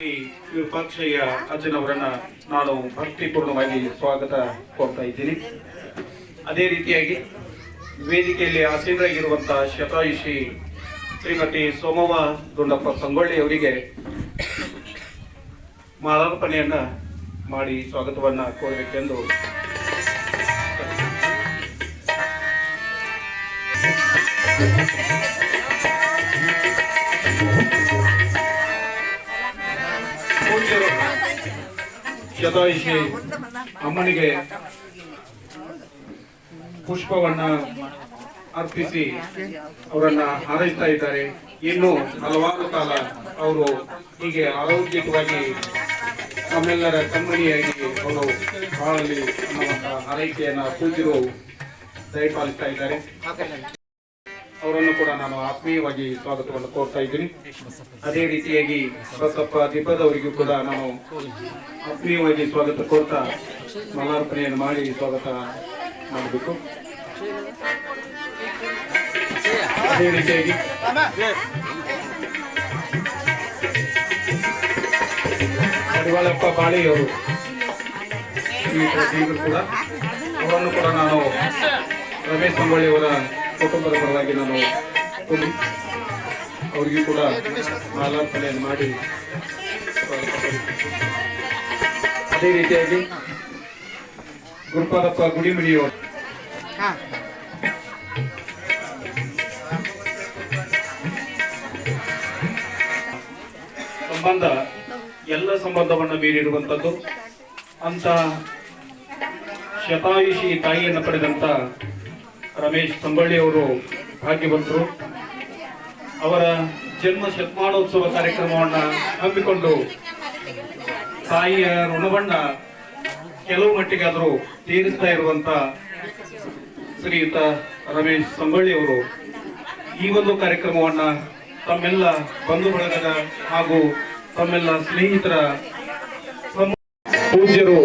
ಈ ವಿರೂಪಾಕ್ಷಯ್ಯ ಅಜ್ಜನವರನ್ನ ನಾನು ಭಕ್ತಿಪೂರ್ಣವಾಗಿ ಸ್ವಾಗತ ಕೋರ್ತಾ ಇದ್ದೀನಿ. ಅದೇ ರೀತಿಯಾಗಿ ವೇದಿಕೆಯಲ್ಲಿ ಆಸೀನರಾಗಿರುವಂತಹ ಶತಾಯುಷಿ ಶ್ರೀಮತಿ ಸೋಮವ್ವ ದುಂಡಪ್ಪ ಸಂಗೊಳ್ಳಿ ಅವರಿಗೆ ಮಾಲಾರ್ಪಣೆಯನ್ನ ಮಾಡಿ ಸ್ವಾಗತವನ್ನ ಕೋರಬೇಕೆಂದು. ಪೂಜ್ಯರು ಶತಾಯುಷಿ ಅಮ್ಮನಿಗೆ ಪುಷ್ಪವನ್ನ ಅರ್ಪಿಸಿ ಅವರನ್ನ ಹಾರೈಸ್ತಾ ಇದ್ದಾರೆ. ಇನ್ನು ಹಲವಾರು ಕಾಲ ಅವರು ಹೀಗೆ ಆರೋಗ್ಯವಾಗಿ ನಮ್ಮೆಲ್ಲರ ಕಮ್ಮನಿಯಾಗಿ ಅವರು ಬಾಳಲ್ಲಿ ಅನ್ನುವಂತ ಹಾರೈಕೆಯನ್ನ ಕೂತಿರು ದಯಪಾಲಿಸ್ತಾ ಇದ್ದಾರೆ. ಅವರನ್ನು ಕೂಡ ನಾನು ಆತ್ಮೀಯವಾಗಿ ಸ್ವಾಗತವನ್ನು ಕೋರ್ತಾ ಇದ್ದೀನಿ. ಅದೇ ರೀತಿಯಾಗಿ ಬಸಪ್ಪ ದೀಪದವರಿಗೂ ಕೂಡ ನಾನು ಆತ್ಮೀಯವಾಗಿ ಸ್ವಾಗತ ಕೋರ್ತಾ ಮಾಲಾರ್ಪಣೆಯನ್ನು ಮಾಡಿ ಸ್ವಾಗತ ಮಾಡಬೇಕು. ಅದೇ ರೀತಿಯಾಗಿ ಮಡಿವಾಳಪ್ಪ ಬಾಳಿಯವರು ಕೂಡ ಅವರನ್ನು ಕೂಡ ನಾನು ರಮೇಶ್ ಸಂಗೊಳ್ಳಿ ಅವರ ಕುಟುಂಬದ ಪರವಾಗಿ ನಾನು ಅವರಿಗೂ ಕೂಡ ಮಾಲಾರ್ಪಣೆಯನ್ನು ಮಾಡಿ. ಅದೇ ರೀತಿಯಾಗಿ ಗುರುಪಾದಪ್ಪ ಗುಡಿಮಿಡಿಯವರು ಸಂಬಂಧ ಎಲ್ಲ ಸಂಬಂಧವನ್ನು ಮೀರಿರುವಂತದ್ದು ಅಂತ ಶತಾಯುಷಿ ತಾಯಿಯನ್ನು ಪಡೆದಂತ ರಮೇಶ್ ಸಂಬಳ್ಳಿ ಅವರು ಭಾಗ್ಯವಂತರು ಅವರ ಜನ್ಮ ಶತಮಾನೋತ್ಸವ ಕಾರ್ಯಕ್ರಮವನ್ನು ಹಮ್ಮಿಕೊಂಡು ತಾಯಿಯ ಋಣವನ್ನ ಕೆಲವು ಮಟ್ಟಿಗಾದರೂ ತೀರಿಸ್ತಾ ಇರುವಂತ ಶ್ರೀಯುತ ರಮೇಶ್ ಸಂಬಳ್ಳಿ ಅವರು ಈ ಒಂದು ಕಾರ್ಯಕ್ರಮವನ್ನ ತಮ್ಮೆಲ್ಲ ಬಂಧು ಬಳಗದ ಹಾಗೂ ತಮ್ಮೆಲ್ಲ ಸ್ನೇಹಿತರ ಪೂಜ್ಯರು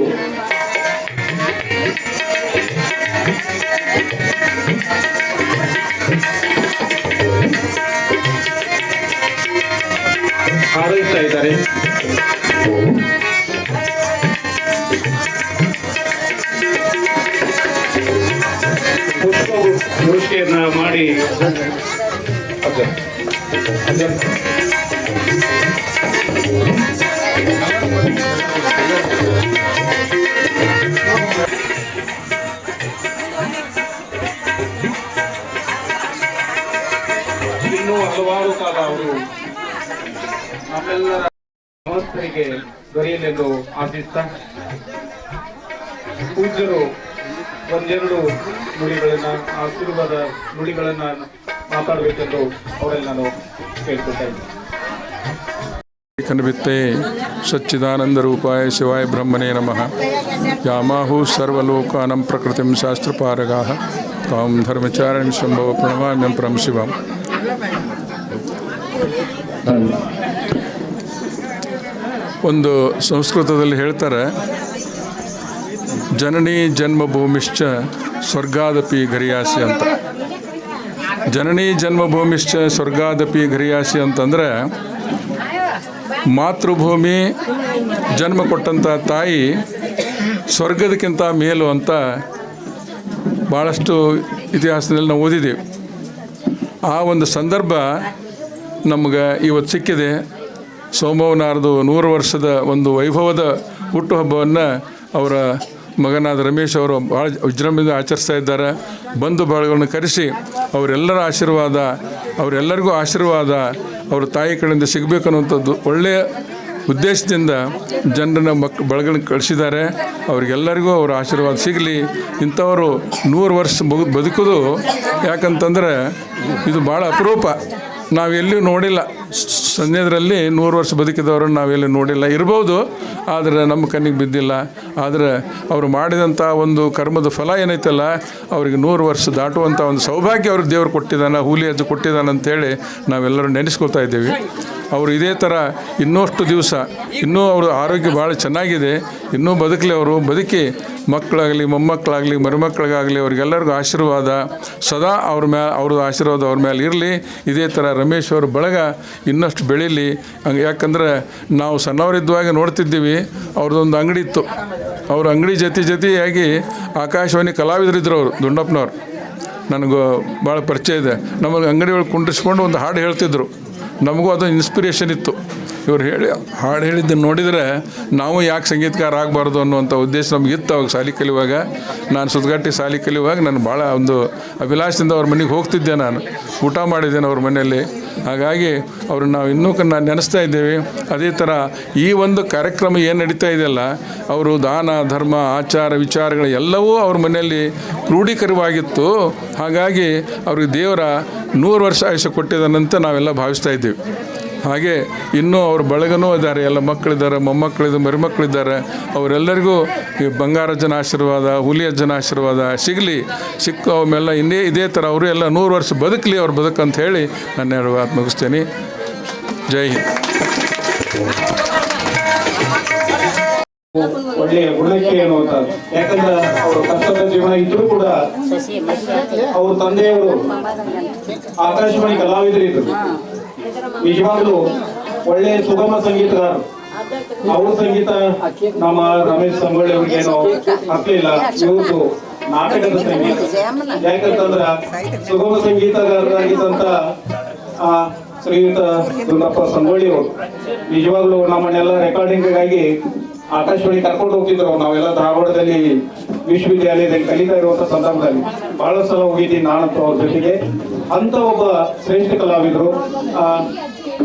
ಇನ್ನೂ ಹಲವಾರು ಕಾಲ ಅವರು ನಮ್ಮೆಲ್ಲರ ಸಮಸ್ತರಿಗೆ ದೊರೆಯಲೆಂದು ಆಶಿಸ್ತಾ. ಪೂಜ್ಯರು ಒಂದೆರಡು ನುಡಿಗಳನ್ನ ಆಶೀರ್ವಾದ ನುಡಿಗಳನ್ನ ಮಾತಾಡಬೇಕೆಂದು ಅವರಲ್ಲಿ ನಾನು ಕೇಳ್ಕೊಳ್ತಾ ಇದ್ದೀನಿ ಸಚ್ಚಿದಾನಂದ ರೂಪಾಯ ಶಿವಾಯ ಬ್ರಹ್ಮನೇ ನಮಃ. ಯಾಮಾಹು ಸರ್ವಲೋಕಾನಂ ಪ್ರಕೃತಿಂ ಶಾಸ್ತ್ರಪಾರಗಾಹ. ತಾಂ ಧರ್ಮಚಾರಣಂ ಶಂಭವ ಪ್ರಣವಾಮ್ಯಂ ಪರಂ ಶಿವಂ. ಒಂದು ಸಂಸ್ಕೃತದಲ್ಲಿ ಹೇಳ್ತಾರೆ, ಜನನಿ ಜನ್ಮಭೂಮಿಶ್ಚ ಸ್ವರ್ಗಾದಪಿ ಗರಿಯಾಸಿ ಅಂತ. ಜನನಿ ಜನ್ಮಭೂಮಿಶ್ಚ ಸ್ವರ್ಗಾದಪಿ ಗರಿಯಾಸಿ ಅಂತಂದರೆ ಮಾತೃಭೂಮಿ ಜನ್ಮ ಕೊಟ್ಟಂಥ ತಾಯಿ ಸ್ವರ್ಗದಕ್ಕಿಂತ ಮೇಲು ಅಂತ ಭಾಳಷ್ಟು ಇತಿಹಾಸದಲ್ಲಿ ನಾವು ಓದಿದ್ದೀವಿ ಆ ಒಂದು ಸಂದರ್ಭ ನಮ್ಗೆ ಇವತ್ತು ಸಿಕ್ಕಿದೆ. ಸೋಮವನಾರದು ನೂರು ವರ್ಷದ ಒಂದು ವೈಭವದ ಹುಟ್ಟುಹಬ್ಬವನ್ನು ಅವರ ಮಗನಾದ ರಮೇಶ್ ಅವರು ಭಾಳ ವಿಜೃಂಭಣೆಯಿಂದ ಆಚರಿಸ್ತಾ ಇದ್ದಾರೆ. ಬಂಧು ಬಳಗವನ್ನು ಕರೆಸಿ ಅವರೆಲ್ಲರ ಆಶೀರ್ವಾದ, ಅವರೆಲ್ಲರಿಗೂ ಆಶೀರ್ವಾದ, ಅವ್ರ ತಾಯಿ ಕಡೆಯಿಂದ ಸಿಗಬೇಕು ಅನ್ನುವಂಥದ್ದು ಒಳ್ಳೆಯ ಉದ್ದೇಶದಿಂದ ಜನರನ್ನ ಮಕ್ ಬಳಗನ ಕಳಿಸಿದ್ದಾರೆ. ಅವ್ರಿಗೆಲ್ಲರಿಗೂ ಅವರ ಆಶೀರ್ವಾದ ಸಿಗಲಿ. ಇಂಥವರು ನೂರು ವರ್ಷ ಬದುಕೋದು ಯಾಕಂತಂದರೆ ಇದು ಭಾಳ ಅಪರೂಪ. ನಾವೆಲ್ಲೂ ನೋಡಿಲ್ಲ. ಸಂಜೆದ್ರಲ್ಲಿ ನೂರು ವರ್ಷ ಬದುಕಿದವರನ್ನು ನಾವೆಲ್ಲೂ ನೋಡಿಲ್ಲ. ಇರ್ಬೋದು, ಆದರೆ ನಮ್ಮ ಕಣ್ಣಿಗೆ ಬಿದ್ದಿಲ್ಲ. ಆದರೆ ಅವರು ಮಾಡಿದಂಥ ಒಂದು ಕರ್ಮದ ಫಲ ಏನೈತಲ್ಲ, ಅವರಿಗೆ ನೂರು ವರ್ಷ ದಾಟುವಂಥ ಒಂದು ಸೌಭಾಗ್ಯ ಅವ್ರಿಗೆ ದೇವರು ಕೊಟ್ಟಿದ್ದಾನೆ, ಹೂಲಿ ಅಜ್ಜ ಕೊಟ್ಟಿದ್ದಾನೆ ಅಂತೇಳಿ ನಾವೆಲ್ಲರೂ ನೆನೆಸ್ಕೊಳ್ತಾ ಇದ್ದೀವಿ. ಅವರು ಇದೇ ಥರ ಇನ್ನಷ್ಟು ದಿವಸ, ಇನ್ನೂ ಅವರು ಆರೋಗ್ಯ ಭಾಳ ಚೆನ್ನಾಗಿದೆ, ಇನ್ನೂ ಬದುಕಲಿ ಅವರು, ಬದುಕಿ ಮಕ್ಕಳಾಗಲಿ, ಮೊಮ್ಮಕ್ಕಳಾಗಲಿ, ಮರಿಮಕ್ಕಳಿಗಾಗಲಿ, ಅವ್ರಿಗೆಲ್ಲರಿಗೂ ಆಶೀರ್ವಾದ, ಸದಾ ಅವ್ರ ಮ್ಯಾಲೆ ಅವ್ರದ್ದು ಆಶೀರ್ವಾದ ಅವ್ರ ಮೇಲೆ ಇರಲಿ. ಇದೇ ಥರ ರಮೇಶ್ ಅವ್ರ ಬಳಗ ಇನ್ನಷ್ಟು ಬೆಳೀಲಿ. ಹಂಗೆ ಯಾಕಂದ್ರೆ ನಾವು ಸಣ್ಣವರಿದ್ದಾಗ ನೋಡ್ತಿದ್ದೀವಿ, ಅವ್ರದ್ದೊಂದು ಅಂಗಡಿ ಇತ್ತು. ಅವ್ರ ಅಂಗಡಿ ಜೊತೆ ಜೊತೆಯಾಗಿ ಆಕಾಶವಾಣಿ ಕಲಾವಿದರಿದ್ದರು ಅವರು, ದುಂಡಪ್ಪನವ್ರು. ನನಗೂ ಭಾಳ ಪರಿಚಯ ಇದೆ. ನಮಗೆ ಅಂಗಡಿ ಒಳಗೆ ಕುಂಡಿಸ್ಕೊಂಡು ಒಂದು ಹಾಡು ಹೇಳ್ತಿದ್ರು. ನಮಗೂ ಅದು ಇನ್ಸ್ಪಿರೇಷನ್ ಇತ್ತು. ಇವ್ರು ಹೇಳಿ, ಹಾಡು ಹೇಳಿದ್ದನ್ನು ನೋಡಿದರೆ ನಾವು ಯಾಕೆ ಸಂಗೀತಕಾರ ಆಗಬಾರ್ದು ಅನ್ನುವಂಥ ಉದ್ದೇಶ ನಮ್ಗೆ ಇತ್ತು ಅವಾಗ ಶಾಲೆ ಕಲಿಯುವಾಗ. ನಾನು ಸುದ್ಗಟ್ಟಿ ಶಾಲೆ ಕಲಿಯುವಾಗ ನಾನು ಭಾಳ ಒಂದು ಅಭಿಲಾಷದಿಂದ ಅವ್ರ ಮನೆಗೆ ಹೋಗ್ತಿದ್ದೆ ನಾನು. ಊಟ ಮಾಡಿದ್ದೇನೆ ಅವ್ರ ಮನೆಯಲ್ಲಿ. ಹಾಗಾಗಿ ಅವ್ರನ್ನ ನಾವು ಇನ್ನೂ ಕನ್ನ ನಾನು ನೆನೆಸ್ತಾ ಇದ್ದೇವೆ. ಅದೇ ಥರ ಈ ಒಂದು ಕಾರ್ಯಕ್ರಮ ಏನು ನಡೀತಾ ಇದೆಯಲ್ಲ ಅವರು ದಾನ, ಧರ್ಮ, ಆಚಾರ, ವಿಚಾರಗಳು ಎಲ್ಲವೂ ಅವ್ರ ಮನೆಯಲ್ಲಿ ಕ್ರೋಢೀಕರವಾಗಿತ್ತು. ಹಾಗಾಗಿ ಅವ್ರಿಗೆ ದೇವರ ನೂರು ವರ್ಷ ಆಯುಷ್ಯ ಕೊಟ್ಟಿದ್ದಾನಂತ ನಾವೆಲ್ಲ ಭಾವಿಸ್ತಾ ಇದ್ದೀವಿ. ಹಾಗೆ ಇನ್ನೂ ಅವ್ರ ಬಳಗನೂ ಇದ್ದಾರೆ ಎಲ್ಲ ಮಕ್ಕಳಿದ್ದಾರೆ ಮೊಮ್ಮಕ್ಕಳಿದ್ದು ಮರಿಮಕ್ಕಳಿದ್ದಾರೆ. ಅವರೆಲ್ಲರಿಗೂ ಈ ಬಂಗಾರಜ್ಜನ ಆಶೀರ್ವಾದ ಹುಲಿಯಜ್ಜನ ಆಶೀರ್ವಾದ ಸಿಗಲಿ ಸಿಕ್ಕ ಅವೆಲ್ಲ ಇನ್ನೇ ಇದೇ ಥರ ಅವರು ಎಲ್ಲ ನೂರು ವರ್ಷ ಬದುಕಲಿ ಅವ್ರ ಬದುಕಂತ ಹೇಳಿ ನನ್ನ ಎರಡು ಮಾತು ಮುಗಿಸ್ತೇನೆ. ಜೈ ಹಿಂದ್. ಒಳ್ಳೆಯ ಗುಣಕ್ಕೆ ಅನ್ನುವಂತ ಯಾಕಂದ್ರೆ ಅವರು ಕಷ್ಟದ ಜೀವನ ಇದ್ರೂ ಕೂಡ ಅವ್ರ ತಂದೆಯವರು ಆಕಾಶವಾಣಿ ಕಲಾವಿದರಿದ್ರು ನಿಜವಾಗ್ಲೂ ಒಳ್ಳೆಯ ಸುಗಮ ಸಂಗೀತಗಾರರು. ಅವ್ರ ಸಂಗೀತ ನಮ್ಮ ರಮೇಶ್ ಸಂಗೊಳ್ಳಿ ಅವ್ರಿಗೇನೋ ಹತ್ತಲಿಲ್ಲ ಇವತ್ತು ನಾಟಕದ ಸಂಗೀತ. ಯಾಕಂತಂದ್ರ ಸುಗಮ ಸಂಗೀತಗಾರರಾಗಿದ್ದಂತ, ಆ, ಶ್ರೀಯುತ ದುಂಡಪ್ಪ ಸಂಗೊಳ್ಳಿ ಅವರು. ನಿಜವಾಗ್ಲೂ ನಮ್ಮನ್ನೆಲ್ಲ ರೆಕಾರ್ಡಿಂಗ್ಗಾಗಿ ಆಕಾಶವಾಣಿ ಕರ್ಕೊಂಡು ಹೋಗ್ತಿದ್ರು ನಾವೆಲ್ಲ ಧಾರವಾಡದಲ್ಲಿ ವಿಶ್ವವಿದ್ಯಾಲಯದಲ್ಲಿ ಕಲಿತಾ ಇರುವಂತ ಸಂದರ್ಭದಲ್ಲಿ ಬಹಳ ಸಲ ಹೋಗಿದ್ದೀನಿ ನಾನಂತೂ ಅವ್ರ ಜೊತೆಗೆ. ಅಂತ ಒಬ್ಬ ಶ್ರೇಷ್ಠ ಕಲಾವಿದರು.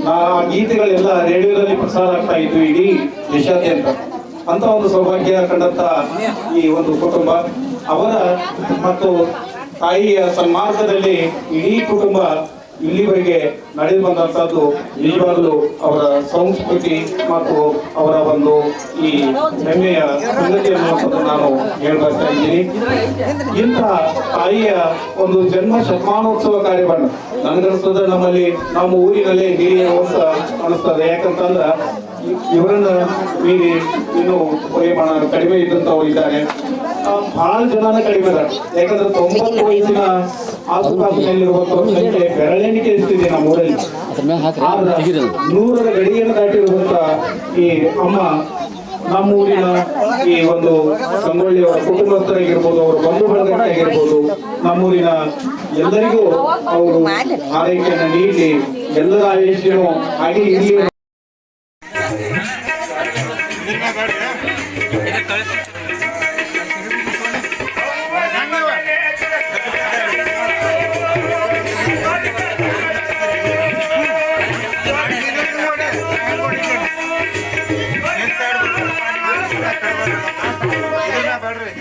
ಆ ಗೀತೆಗಳೆಲ್ಲ ರೇಡಿಯೋದಲ್ಲಿ ಪ್ರಸಾರ ಆಗ್ತಾ ಇತ್ತು ಇಡೀ ದೇಶಾದ್ಯಂತ. ಅಂತ ಒಂದು ಸೌಭಾಗ್ಯ ಕಂಡಂತ ಈ ಒಂದು ಕುಟುಂಬ. ಅವರ ಮತ್ತು ತಾಯಿಯ ಸನ್ಮಾರ್ಗದಲ್ಲಿ ಇಡೀ ಕುಟುಂಬ ಇಲ್ಲಿವರೆಗೆ ನಡೆದು ಬಂದಂತದ್ದು ನಿಜವಾಗ್ಲೂ ಅವರ ಸಂಸ್ಕೃತಿ ಮತ್ತು ಅವರ ಒಂದು ಈ ಹೆಮ್ಮೆಯ ಸಂಗತಿ ಅನ್ನುವಂಥದ್ದು ನಾನು ಹೇಳ್ಬರ್ತಾ ಇದ್ದೀನಿ. ಇಂತಹ ತಾಯಿಯ ಒಂದು ಜನ್ಮ ಶತಮಾನೋತ್ಸವ ಕಾರ್ಯವನ್ನು ನನಗನ್ಸ್ತದೆ ನಮ್ಮಲ್ಲಿ, ನಮ್ಮ ಊರಿನಲ್ಲೇ ಹಿರಿಯ ಅಂತ ಅನಿಸ್ತದೆ. ಯಾಕಂತಂದ್ರೆ ಇವರನ್ನ ಮೀರಿ ಇನ್ನು ಪರಿಮಾಣ ಕಡಿಮೆ ಇದ್ದಂಥವರು ಇದ್ದಾರೆ. ಬಹಳ ಜನನ ಕಡಿಮೆ ಯಾಕಂದ್ರೆ ತೊಂಬತ್ತು ವಯಸ್ಸಿನ ಆಸುಪಾಸಿನಲ್ಲಿರುವಂತಹ ಬೆರಳೆಣಿಕೆ ಇರ್ತಿದೆ ನಮ್ಮ ಊರಲ್ಲಿ. ನೂರರ ಗಡಿಯನ್ನು ದಾಟಿರುವಂತ ಈ ಅಮ್ಮ ನಮ್ಮೂರಿನ ಈ ಒಂದು ಸಂಗೊಳ್ಳಿಯವರ ಕುಟುಂಬಸ್ಥರಾಗಿರ್ಬೋದು, ಅವರ ಬಂಧು ಬಳಗರಾಗಿರ್ಬೋದು ನಮ್ಮೂರಿನ ಎಲ್ಲರಿಗೂ ಅವರು ಆರೈಕೆಯನ್ನು ನೀಡಿ, ಎಲ್ಲರ ಆಯುಷ್ಯನು ಹಾಗೆ ಇಲ್ಲಿ என்ன பாடுறேன்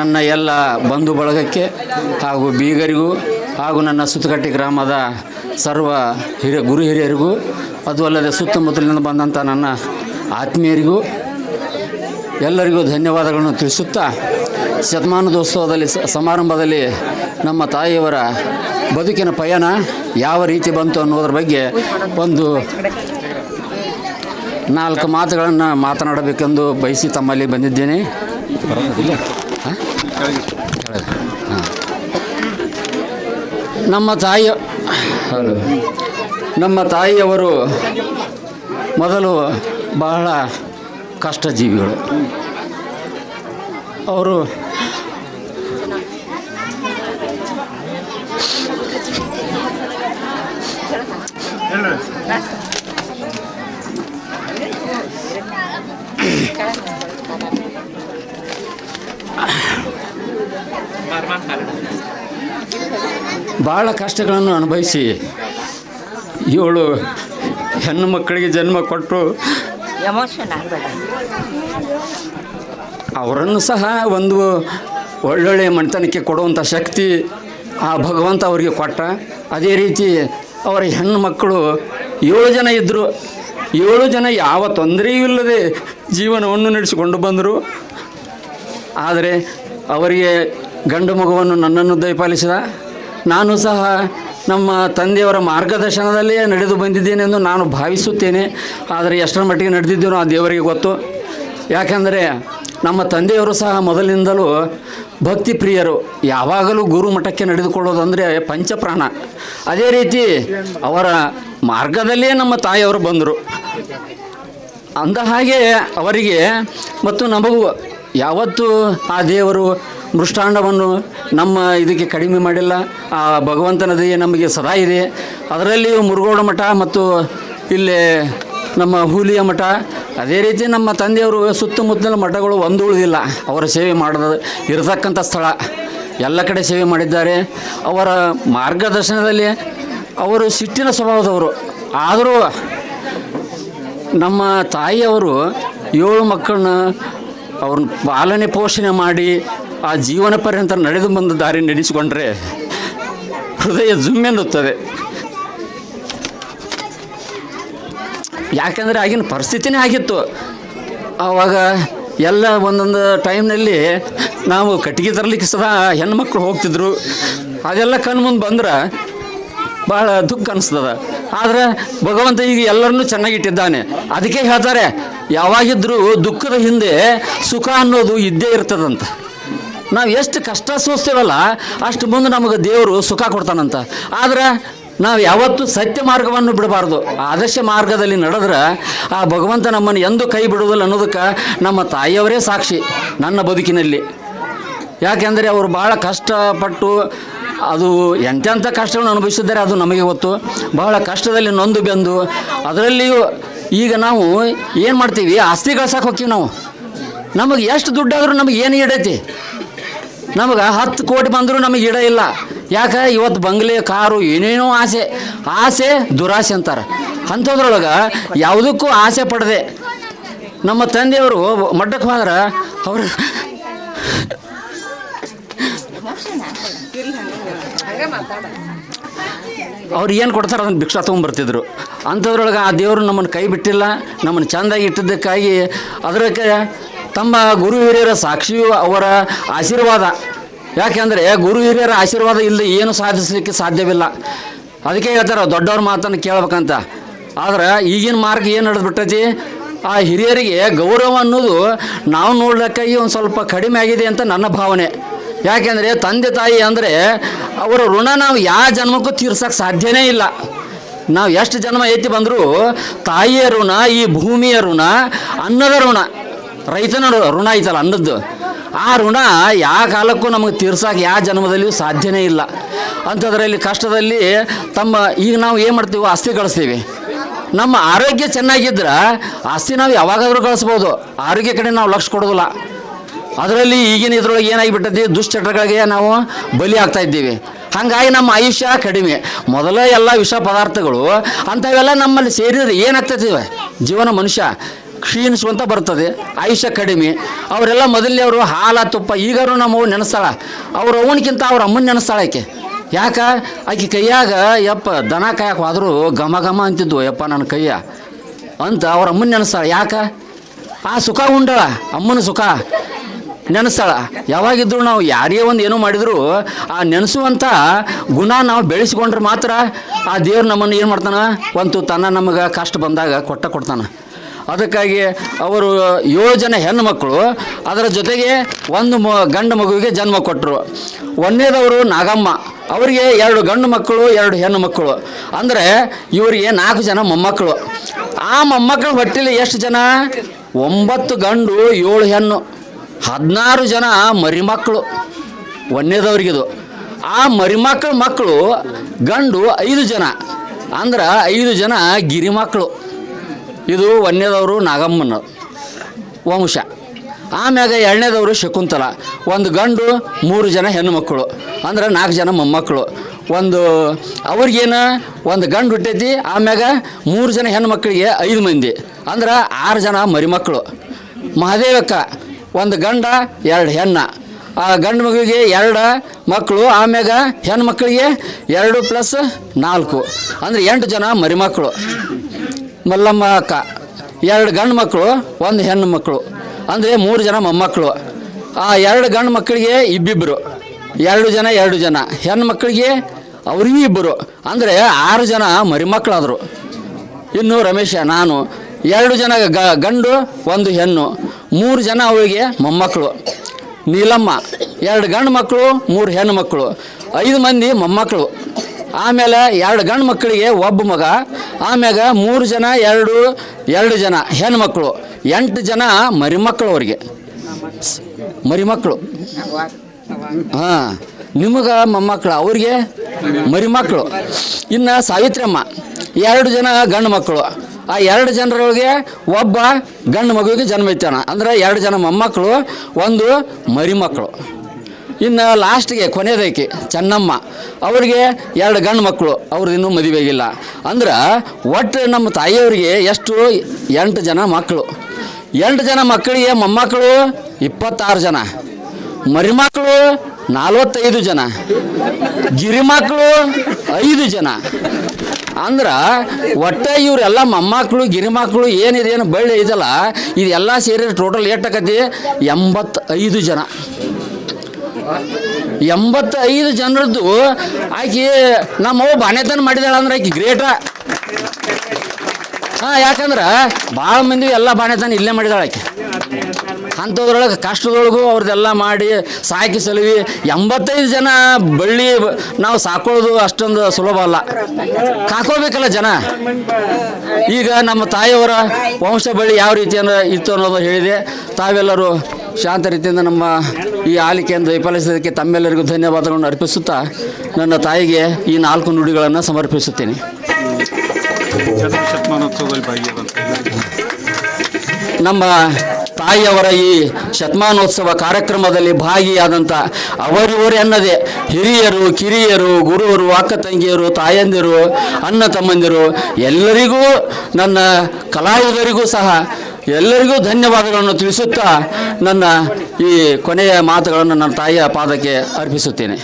ನನ್ನ ಎಲ್ಲ ಬಂಧು ಬಳಗಕ್ಕೆ ಹಾಗೂ ಬೀಗರಿಗೂ ಹಾಗೂ ನನ್ನ ಸುತ್ತಕಟ್ಟಿ ಗ್ರಾಮದ ಸರ್ವ ಹಿರಿಯ ಗುರು ಹಿರಿಯರಿಗೂ, ಅದು ಅಲ್ಲದೆ ಸುತ್ತಮುತ್ತಲಿನಿಂದ ಬಂದಂಥ ನನ್ನ ಆತ್ಮೀಯರಿಗೂ ಎಲ್ಲರಿಗೂ ಧನ್ಯವಾದಗಳನ್ನು ತಿಳಿಸುತ್ತಾ ಶತಮಾನದೋತ್ಸವದಲ್ಲಿ ಸಮಾರಂಭದಲ್ಲಿ ನಮ್ಮ ತಾಯಿಯವರ ಬದುಕಿನ ಪಯಣ ಯಾವ ರೀತಿ ಬಂತು ಅನ್ನೋದ್ರ ಬಗ್ಗೆ ಒಂದು ನಾಲ್ಕು ಮಾತುಗಳನ್ನು ಮಾತನಾಡಬೇಕೆಂದು ಬಯಸಿ ತಮ್ಮಲ್ಲಿ ಬಂದಿದ್ದೇನೆ. ನಮ್ಮ ತಾಯಿ ಹಲೋ ನಮ್ಮ ತಾಯಿಯವರು ಮೊದಲು ಬಹಳ ಕಷ್ಟ ಜೀವಿಗಳು ಅವರು ಭಾಳ ಕಷ್ಟಗಳನ್ನು ಅನುಭವಿಸಿ ಇವಳು ಹೆಣ್ಣು ಮಕ್ಕಳಿಗೆ ಜನ್ಮ ಕೊಟ್ಟು ಅವರನ್ನು ಸಹ ಒಂದು ಒಳ್ಳೊಳ್ಳೆಯ ಮನೆತನಕ್ಕೆ ಕೊಡುವಂಥ ಶಕ್ತಿ ಆ ಭಗವಂತ ಅವರಿಗೆ ಕೊಟ್ಟ. ಅದೇ ರೀತಿ ಅವರ ಹೆಣ್ಣು ಮಕ್ಕಳು ಏಳು ಜನ ಇದ್ದರು. ಏಳು ಜನ ಯಾವ ತೊಂದರೆಯೂ ಇಲ್ಲದೆ ಜೀವನವನ್ನು ನಡೆಸಿಕೊಂಡು ಬಂದರು. ಆದರೆ ಅವರಿಗೆ ಗಂಡು ಮಗುವನ್ನು ನನ್ನನ್ನು ದಯಪಾಲಿಸಿದ? ನಾನು ಸಹ ನಮ್ಮ ತಂದೆಯವರ ಮಾರ್ಗದರ್ಶನದಲ್ಲೇ ನಡೆದು ಬಂದಿದ್ದೇನೆಂದು ನಾನು ಭಾವಿಸುತ್ತೇನೆ. ಆದರೆ ಎಷ್ಟರ ಮಟ್ಟಿಗೆ ನಡೆದಿದ್ದೇನೋ ಆ ದೇವರಿಗೆ ಗೊತ್ತು. ಯಾಕೆಂದರೆ ನಮ್ಮ ತಂದೆಯವರು ಸಹ ಮೊದಲಿನಿಂದಲೂ ಭಕ್ತಿ ಪ್ರಿಯರು ಯಾವಾಗಲೂ ಗುರು ಮಠಕ್ಕೆ ನಡೆದುಕೊಳ್ಳೋದಂದರೆ ಪಂಚಪ್ರಾಣ. ಅದೇ ರೀತಿ ಅವರ ಮಾರ್ಗದಲ್ಲಿಯೇ ನಮ್ಮ ತಾಯಿಯವರು ಬಂದರು. ಅಂದ ಹಾಗೆ ಅವರಿಗೆ ಮತ್ತು ನಮಗೂ ಯಾವತ್ತೂ ಆ ದೇವರು ಮೃಷ್ಟಾಂಡವನ್ನು ನಮ್ಮ ಇದಕ್ಕೆ ಕಡಿಮೆ ಮಾಡಿಲ್ಲ. ಆ ಭಗವಂತನ ದಯೆ ನಮಗೆ ಸದಾ ಇದೆ. ಅದರಲ್ಲಿಯೂ ಮುರುಗೋಡ ಮಠ ಮತ್ತು ಇಲ್ಲಿ ನಮ್ಮ ಹೂಲಿಯ ಮಠ. ಅದೇ ರೀತಿ ನಮ್ಮ ತಂದೆಯವರು ಸುತ್ತಮುತ್ತಲ ಮಠಗಳು ಒಂದು ಉಳಿದಿಲ್ಲ. ಅವರ ಸೇವೆ ಮಾಡೋದು ಇರತಕ್ಕಂಥ ಸ್ಥಳ. ಎಲ್ಲ ಕಡೆ ಸೇವೆ ಮಾಡಿದ್ದಾರೆ. ಅವರ ಮಾರ್ಗದರ್ಶನದಲ್ಲಿ ಅವರು ಸಿಟ್ಟಿನ ಸ್ವಭಾವದವರು. ಆದರೂ ನಮ್ಮ ತಾಯಿಯವರು ಏಳು ಮಕ್ಕಳನ್ನ ಅವ್ರನ್ನ ಪಾಲನೆ ಪೋಷಣೆ ಮಾಡಿ ಆ ಜೀವನ ಪರ್ಯಂತ ನಡೆದು ಬಂದ ದಾರಿ ನಡೆಸಿಕೊಂಡ್ರೆ ಹೃದಯ ಜುಮ್ಮೆನ್ನುತ್ತದೆ. ಯಾಕಂದರೆ ಆಗಿನ ಪರಿಸ್ಥಿತಿನೇ ಆಗಿತ್ತು. ಆವಾಗ ಎಲ್ಲ ಒಂದೊಂದು ಟೈಮ್ನಲ್ಲಿ ನಾವು ಕಟ್ಟಿಗೆ ತರಲಿಕ್ಕೆ ಸದಾ ಹೆಣ್ಮಕ್ಳು ಹೋಗ್ತಿದ್ರು. ಅದೆಲ್ಲ ಕಣ್ಣು ಮುಂದೆ ಬಂದ್ರೆ ಭಾಳ ದುಃಖ ಅನಿಸ್ತದ. ಆದರೆ ಭಗವಂತ ಈಗ ಎಲ್ಲರನ್ನೂ ಚೆನ್ನಾಗಿಟ್ಟಿದ್ದಾನೆ. ಅದಕ್ಕೆ ಹೇಳ್ತಾರೆ, ಯಾವಾಗಿದ್ರೂ ದುಃಖದ ಹಿಂದೆ ಸುಖ ಅನ್ನೋದು ಇದ್ದೇ ಇರ್ತದಂತ. ನಾವು ಎಷ್ಟು ಕಷ್ಟ ಸೋಸ್ತೇವಲ್ಲ ಅಷ್ಟು ಮುಂದೆ ನಮಗೆ ದೇವರು ಸುಖ ಕೊಡ್ತಾನಂತ. ಆದ್ರೆ ನಾವು ಯಾವತ್ತೂ ಸತ್ಯ ಮಾರ್ಗವನ್ನು ಬಿಡಬಾರ್ದು. ಆದರ್ಶ ಮಾರ್ಗದಲ್ಲಿ ನಡೆದ್ರೆ ಆ ಭಗವಂತ ನಮ್ಮನ್ನು ಎಂದೂ ಕೈ ಬಿಡುವುದಿಲ್ಲ ಅನ್ನೋದಕ್ಕೆ ನಮ್ಮ ತಾಯಿಯವರೇ ಸಾಕ್ಷಿ ನನ್ನ ಬದುಕಿನಲ್ಲಿ. ಯಾಕೆಂದರೆ ಅವರು ಭಾಳ ಕಷ್ಟಪಟ್ಟು ಅದು ಎಂತೆಂಥ ಕಷ್ಟಗಳನ್ನು ಅನುಭವಿಸಿದ್ದಾರೆ ಅದು ನಮಗೆ ಗೊತ್ತು. ಬಹಳ ಕಷ್ಟದಲ್ಲಿ ನೊಂದು ಬೆಂದು ಅದರಲ್ಲಿಯೂ ಈಗ ನಾವು ಏನು ಮಾಡ್ತೀವಿ? ಆಸ್ತಿ ಗಳಿಸಕ್ಕೆ ಹೋಗ್ತೀವಿ ನಾವು. ನಮಗೆ ಎಷ್ಟು ದುಡ್ಡಾದರೂ ನಮಗೆ ಏನು ಇಡೈತಿ ನಮಗೆ ಹತ್ತು ಕೋಟಿ ಬಂದರೂ ನಮಗೆ ಇಡ ಇಲ್ಲ. ಯಾಕೆ? ಇವತ್ತು ಬಂಗ್ಲೆ, ಕಾರು, ಏನೇನೋ ಆಸೆ. ಆಸೆ, ದುರಾಸೆ ಅಂತಾರೆ. ಅಂಥದ್ರೊಳಗೆ ಯಾವುದಕ್ಕೂ ಆಸೆ ಪಡದೆ. ನಮ್ಮ ತಂದೆಯವರು ಮಡ್ಡಕ್ಕೆ ಹೋದ್ರೆ ಅವರು ಅವ್ರು ಏನು ಕೊಡ್ತಾರೆ ಅದನ್ನು ಭಿಕ್ಷಾ ತೊಗೊಂಡ್ಬರ್ತಿದ್ರು ಅಂಥದ್ರೊಳಗೆ ಆ ದೇವರು ನಮ್ಮನ್ನು ಕೈ ಬಿಟ್ಟಿಲ್ಲ. ನಮ್ಮನ್ನು ಚೆಂದಾಗಿ ಇಟ್ಟಿದ್ದಕ್ಕಾಗಿ ಅದಕ್ಕೆ ತಮ್ಮ ಗುರು ಹಿರಿಯರ ಸಾಕ್ಷಿಯು ಅವರ ಆಶೀರ್ವಾದ. ಯಾಕೆಂದರೆ ಗುರು ಹಿರಿಯರ ಆಶೀರ್ವಾದ ಇಲ್ಲದೆ ಏನು ಸಾಧಿಸಲಿಕ್ಕೆ ಸಾಧ್ಯವಿಲ್ಲ. ಅದಕ್ಕೆ ಹೇಳ್ತಾರೆ, ದೊಡ್ಡವ್ರ ಮಾತನ್ನು ಕೇಳ್ಬೇಕಂತ. ಆದ್ರೆ ಈಗಿನ ಮಾರ್ಗ ಏನು ನಡೆದ್ಬಿಟ್ಟೈತಿ? ಆ ಹಿರಿಯರಿಗೆ ಗೌರವ ಅನ್ನೋದು ನಾವು ನೋಡ್ಲಿಕ್ಕಾಗಿ ಒಂದು ಸ್ವಲ್ಪ ಕಡಿಮೆ ಆಗಿದೆ ಅಂತ ನನ್ನ ಭಾವನೆ. ಯಾಕೆಂದರೆ ತಂದೆ ತಾಯಿ ಅಂದರೆ ಅವರ ಋಣ ನಾವು ಯಾವ ಜನ್ಮಕ್ಕೂ ತೀರ್ಸಕ್ಕೆ ಸಾಧ್ಯನೇ ಇಲ್ಲ. ನಾವು ಎಷ್ಟು ಜನ್ಮ ಎತ್ತಿ ಬಂದರೂ ತಾಯಿಯ ಋಣ, ಈ ಭೂಮಿಯ ಋಣ, ಅನ್ನದ ಋಣ. ರೈತನ ಋಣ ಐತಲ್ಲ ಅನ್ನದ್ದು ಆ ಋಣ ಯಾವ ಕಾಲಕ್ಕೂ ನಮಗೆ ತೀರ್ಸೋಕೆ ಯಾವ ಜನ್ಮದಲ್ಲಿಯೂ ಸಾಧ್ಯನೇ ಇಲ್ಲ. ಅಂಥದ್ರಲ್ಲಿ ಕಷ್ಟದಲ್ಲಿ ತಮ್ಮ, ಈಗ ನಾವು ಏನು ಮಾಡ್ತೀವಿ ಆಸ್ತಿ ಕಳಿಸ್ತೀವಿ. ನಮ್ಮ ಆರೋಗ್ಯ ಚೆನ್ನಾಗಿದ್ರೆ ಆಸ್ತಿ ನಾವು ಯಾವಾಗಾದರೂ ಕಳಿಸ್ಬೋದು. ಆರೋಗ್ಯ ಕಡೆ ನಾವು ಲಕ್ಷ ಕೊಡೋದಿಲ್ಲ. ಅದರಲ್ಲಿ ಈಗಿನ ಇದ್ರೊಳಗೆ ಏನಾಗಿಬಿಟ್ಟೈತಿ? ದುಶ್ಚಟಗಳಿಗೆ ನಾವು ಬಲಿ ಆಗ್ತಾ ಇದ್ದೀವಿ. ಹಾಗಾಗಿ ನಮ್ಮ ಆಯುಷ್ಯ ಕಡಿಮೆ. ಮೊದಲ ಎಲ್ಲ ವಿಷ ಪದಾರ್ಥಗಳು, ಅಂಥವೆಲ್ಲ ನಮ್ಮಲ್ಲಿ ಸೇರಿದ್ರೆ ಏನಾಗ್ತೈತಿವೆ ಜೀವನ ಮನುಷ್ಯ. ಕ್ಷೀಣಿಸುವಂತ ಬರ್ತದೆ, ಆಯುಷ್ಯ ಕಡಿಮೆ. ಅವರೆಲ್ಲ ಮೊದಲನೇವರು ಹಾಲ, ತುಪ್ಪ, ಈಗಾರು ನಮ್ಮವು ನೆನೆಸ್ತಾಳ. ಅವ್ರ ಅವನಿಗಿಂತ ಅವ್ರ ಅಮ್ಮನ ನೆನೆಸ್ತಾಳ ಆಕೆ. ಯಾಕ? ಆಕೆ ಕೈಯಾಗ, ಯಪ್ಪ, ದನ ಕಾಯಕ್ಕೆ ಹೋದರೂ ಘಮ ಘಮ ಅಂತಿದ್ವು, ಯಪ್ಪ, ನನ್ನ ಕೈಯ ಅಂತ ಅವ್ರ ಅಮ್ಮನ ನೆನೆಸ್ತಾಳ. ಯಾಕ? ಆ ಸುಖ ಉಂಡಳ, ಅಮ್ಮನ ಸುಖ ನೆನೆಸ್ತಾಳ. ಯಾವಾಗಿದ್ರು ನಾವು ಯಾರೇ ಒಂದು ಏನೋ ಮಾಡಿದ್ರು, ಆ ನೆನೆಸುವಂಥ ಗುಣ ನಾವು ಬೆಳೆಸ್ಕೊಂಡ್ರೆ ಮಾತ್ರ ಆ ದೇವ್ರು ನಮ್ಮನ್ನು ಏನು ಮಾಡ್ತಾನೆ? ಒಂದು ತನ್ನ ನಮಗೆ ಕಷ್ಟ ಬಂದಾಗ ಕೊಟ್ಟ ಕೊಡ್ತಾನೆ. ಅದಕ್ಕಾಗಿ ಅವರು ಏಳು ಜನ ಹೆಣ್ಣು ಮಕ್ಕಳು ಅದರ ಜೊತೆಗೆ ಒಂದು ಮ, ಗಂಡು ಮಗುವಿಗೆ ಜನ್ಮ ಕೊಟ್ಟರು ಒಂದನೇದವರು ನಾಗಮ್ಮ. ಅವರಿಗೆ ಎರಡು ಗಂಡು ಮಕ್ಕಳು, ಎರಡು ಹೆಣ್ಣು ಮಕ್ಕಳು. ಅಂದರೆ ಇವರಿಗೆ ನಾಲ್ಕು ಜನ ಮೊಮ್ಮಕ್ಕಳು. ಆ ಮೊಮ್ಮಕ್ಕಳ ಹೊಟ್ಟೆಲಿ ಎಷ್ಟು ಜನ? ಒಂಬತ್ತು ಗಂಡು, ಏಳು ಹೆಣ್ಣು. ಹದಿನಾರು ಜನ ಮರಿಮಕ್ಕಳು. ಒಂದನೇದವ್ರಿಗಿದು. ಆ ಮರಿಮಕ್ಕಳ ಮಕ್ಕಳು ಗಂಡು ಐದು ಜನ. ಅಂದ್ರೆ ಐದು ಜನ ಗಿರಿ ಮಕ್ಕಳು ಇದು ಒಂದನೇದವರು ನಾಗಮ್ಮನ ವಂಶ. ಆಮ್ಯಾಗ ಎರಡನೇದವರು ಶಕುಂತಲ. ಒಂದು ಗಂಡು, ಮೂರು ಜನ ಹೆಣ್ಣು ಮಕ್ಕಳು. ಅಂದ್ರೆ ನಾಲ್ಕು ಜನ ಮೊಮ್ಮಕ್ಕಳು. ಒಂದು ಅವ್ರಿಗೇನು ಒಂದು ಗಂಡು ಹುಟ್ಟೈತಿ, ಆಮ್ಯಾಗ ಮೂರು ಜನ ಹೆಣ್ಣು ಮಕ್ಕಳಿಗೆ ಐದು ಮಂದಿ. ಅಂದ್ರೆ ಆರು ಜನ ಮರಿಮಕ್ಕಳು. ಮಹಾದೇವಕ್ಕ, ಒಂದು ಗಂಡ, ಎರಡು ಹೆಣ್ಣ. ಆ ಗಂಡು ಮಗುವಿಗೆ ಎರಡು ಮಕ್ಕಳು, ಆಮ್ಯಾಗ ಹೆಣ್ಣು ಮಕ್ಕಳಿಗೆ ಎರಡು ಪ್ಲಸ್ ನಾಲ್ಕು. ಅಂದರೆ ಎಂಟು ಜನ ಮರಿಮಕ್ಕಳು. ಮಲ್ಲಮ್ಮ ಅಕ್ಕ. ಎರಡು ಗಂಡು ಮಕ್ಕಳು, ಒಂದು ಹೆಣ್ಣು ಮಕ್ಕಳು. ಅಂದರೆ ಮೂರು ಜನ ಮೊಮ್ಮಕ್ಕಳು. ಆ ಎರಡು ಗಂಡು ಮಕ್ಕಳಿಗೆ ಇಬ್ಬಿಬ್ಬರು ಎರಡು ಜನ ಎರಡು ಜನ. ಹೆಣ್ಣು ಮಕ್ಕಳಿಗೆ ಅವ್ರಿಗೂ ಇಬ್ಬರು ಅಂದರೆ ಆರು ಜನ ಮರಿಮಕ್ಕಳಾದರು. ಇನ್ನು ರಮೇಶ, ನಾನು. ಎರಡು ಜನ ಗ, ಗಂಡು, ಒಂದು ಹೆಣ್ಣು. ಮೂರು ಜನ ಅವಳಿಗೆ ಮೊಮ್ಮಕ್ಕಳು. ನೀಲಮ್ಮ, ಎರಡು ಗಂಡು ಮಕ್ಕಳು, ಮೂರು ಹೆಣ್ಣು ಮಕ್ಕಳು. ಐದು ಮಂದಿ ಮೊಮ್ಮಕ್ಕಳು. ಆಮೇಲೆ ಎರಡು ಗಂಡು ಮಕ್ಕಳಿಗೆ ಒಬ್ಬ ಮಗ, ಆಮ್ಯಾಗ ಮೂರು ಜನ, ಎರಡು ಎರಡು ಜನ ಹೆಣ್ಣು ಮಕ್ಕಳು ಎಂಟು ಜನ ಮರಿಮಕ್ಕಳು ಅವ್ರಿಗೆ ಮರಿಮಕ್ಕಳು ಹಾಂ, ನಿಮಗೆ ಮೊಮ್ಮಕ್ಕಳು ಅವ್ರಿಗೆ ಮರಿಮಕ್ಕಳು ಇನ್ನು ಸಾವಿತ್ರಮ್ಮ, ಎರಡು ಜನ ಗಂಡು ಮಕ್ಕಳು. ಆ ಎರಡು ಜನರೊಳಗೆ ಒಬ್ಬ ಗಂಡು ಮಗುವಿಗೆ ಜನ್ಮ ಇತ್ತಾನ ಅಂದ್ರೆ ಎರಡು ಜನ ಮೊಮ್ಮಕ್ಕಳು ಒಂದು ಮರಿಮಕ್ಕಳು ಇನ್ನು ಲಾಸ್ಟ್ಗೆ ಕೊನೆಯದೈಕೆ ಚೆನ್ನಮ್ಮ. ಅವ್ರಿಗೆ ಎರಡು ಗಂಡು ಮಕ್ಕಳು, ಅವ್ರದ್ದು ಇನ್ನೂ ಮದುವೆಗಿಲ್ಲ. ಅಂದ್ರೆ ಒಟ್ಟು ನಮ್ಮ ತಾಯಿಯವರಿಗೆ ಎಷ್ಟು? ಎಂಟು ಜನ ಮಕ್ಕಳು. ಎಂಟು ಜನ ಮಕ್ಕಳಿಗೆ ಮೊಮ್ಮಕ್ಕಳು ಇಪ್ಪತ್ತಾರು ಜನ. ಮರಿಮಕ್ಕಳು ನಲವತ್ತೈದು ಜನ. ಗಿರಿಮಕ್ಕಳು ಐದು ಜನ. ಅಂದ್ರೆ ಒಟ್ಟೆ ಇವರೆಲ್ಲ ಮೊಮ್ಮಕ್ಕಳು, ಗಿರಿಮಕ್ಕಳು ಏನಿದೆ, ಏನು ಬಳ್ಳಿ ಇದಲ್ಲ ಇದೆಲ್ಲ ಸೇರಿ ಟೋಟಲ್ ಎಷ್ಟಾಕತಿ ಎಂಬತ್ತೈದು ಜನ. ಎಂಬತ್ತೈದು ಜನರದ್ದು ಆಕಿ ನಮ್ಮವ್ವ ಬಾಣೆತನ ಮಾಡಿದಾಳ ಅಂದ್ರೆ ಆಕಿ ಗ್ರೇಟ ಹಾಂ, ಯಾಕಂದ್ರೆ ಭಾಳ ಮಂದಿ ಎಲ್ಲ ಬಾಣೆತನ ಇಲ್ಲೇ ಮಾಡಿದಾಳ ಆಕೆ. ಅಂಥದ್ರೊಳಗೆ ಕಷ್ಟದೊಳಗೂ ಅವ್ರದ್ದೆಲ್ಲ ಮಾಡಿ ಸಾಕಿ ಸಲುವಿ. ಎಂಬತ್ತೈದು ಜನ ಬಳ್ಳಿ ನಾವು ಸಾಕೊಳ್ಳೋದು ಅಷ್ಟೊಂದು ಸುಲಭ ಅಲ್ಲ. ಕಾಕೋಬೇಕಲ್ಲ ಜನ. ಈಗ ನಮ್ಮ ತಾಯಿಯವರ ವಂಶ ಬಳ್ಳಿ ಯಾವ ರೀತಿ ಅಂದ್ರೆ ಇತ್ತು ಅನ್ನೋದು ಹೇಳಿದೆ. ತಾವೆಲ್ಲರೂ ಶಾಂತ ರೀತಿಯಿಂದ ನಮ್ಮ ಈ ಆಲಿಕೆಯನ್ನು ದಯಪಾಲಿಸೋದಕ್ಕೆ ತಮ್ಮೆಲ್ಲರಿಗೂ ಧನ್ಯವಾದಗಳನ್ನು ಅರ್ಪಿಸುತ್ತಾ ನನ್ನ ತಾಯಿಗೆ ಈ ನಾಲ್ಕು ನುಡಿಗಳನ್ನು ಸಮರ್ಪಿಸುತ್ತೇನೆ. ನಮ್ಮ ತಾಯಿಯವರ ಈ ಶತಮಾನೋತ್ಸವ ಕಾರ್ಯಕ್ರಮದಲ್ಲಿ ಭಾಗಿಯಾದಂಥ ಅವರಿವರೇ ಅನ್ನದೇ ಹಿರಿಯರು ಕಿರಿಯರು ಗುರುವರು ಅಕ್ಕ ತಂಗಿಯರು ತಾಯಂದಿರು ಅಣ್ಣ ತಮ್ಮಂದಿರು ಎಲ್ಲರಿಗೂ ನನ್ನ ಕಲಾವಿದರಿಗೂ ಸಹ ಎಲ್ಲರಿಗೂ ಧನ್ಯವಾದಗಳನ್ನು ತಿಳಿಸುತ್ತಾ ನನ್ನ ಈ ಕೊನೆಯ ಮಾತುಗಳನ್ನು ನನ್ನ ತಾಯಿಯ ಪಾದಕ್ಕೆ ಅರ್ಪಿಸುತ್ತೇನೆ.